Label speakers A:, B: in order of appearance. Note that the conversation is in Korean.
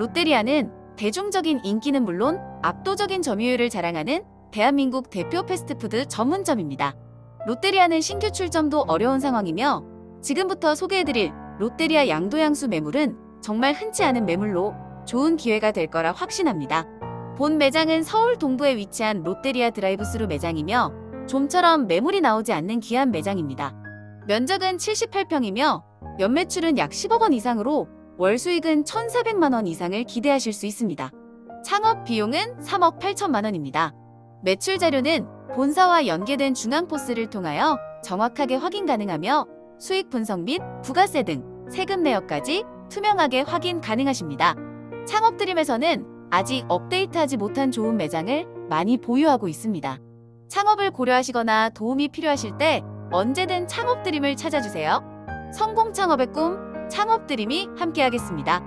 A: 롯데리아는 대중적인 인기는 물론 압도적인 점유율을 자랑하는 대한민국 대표 패스트푸드 전문점입니다. 롯데리아는 신규 출점도 어려운 상황이며 지금부터 소개해드릴 롯데리아 양도양수 매물은 정말 흔치 않은 매물로 좋은 기회가 될 거라 확신합니다. 본 매장은 서울 동부에 위치한 롯데리아 드라이브스루 매장이며 좀처럼 매물이 나오지 않는 귀한 매장입니다. 면적은 78평이며 연매출은 약 10억 원 이상으로 월 수익은 1,400만 원 이상을 기대하실 수 있습니다. 창업 비용은 3억 8천만 원입니다. 매출 자료는 본사와 연계된 중앙포스를 통하여 정확하게 확인 가능하며 수익 분석 및 부가세 등 세금 내역까지 투명하게 확인 가능하십니다. 창업 드림에서는 아직 업데이트하지 못한 좋은 매장을 많이 보유하고 있습니다. 창업을 고려하시거나 도움이 필요하실 때 언제든 창업 드림을 찾아주세요. 성공 창업의 꿈, 창업드림이 함께하겠습니다.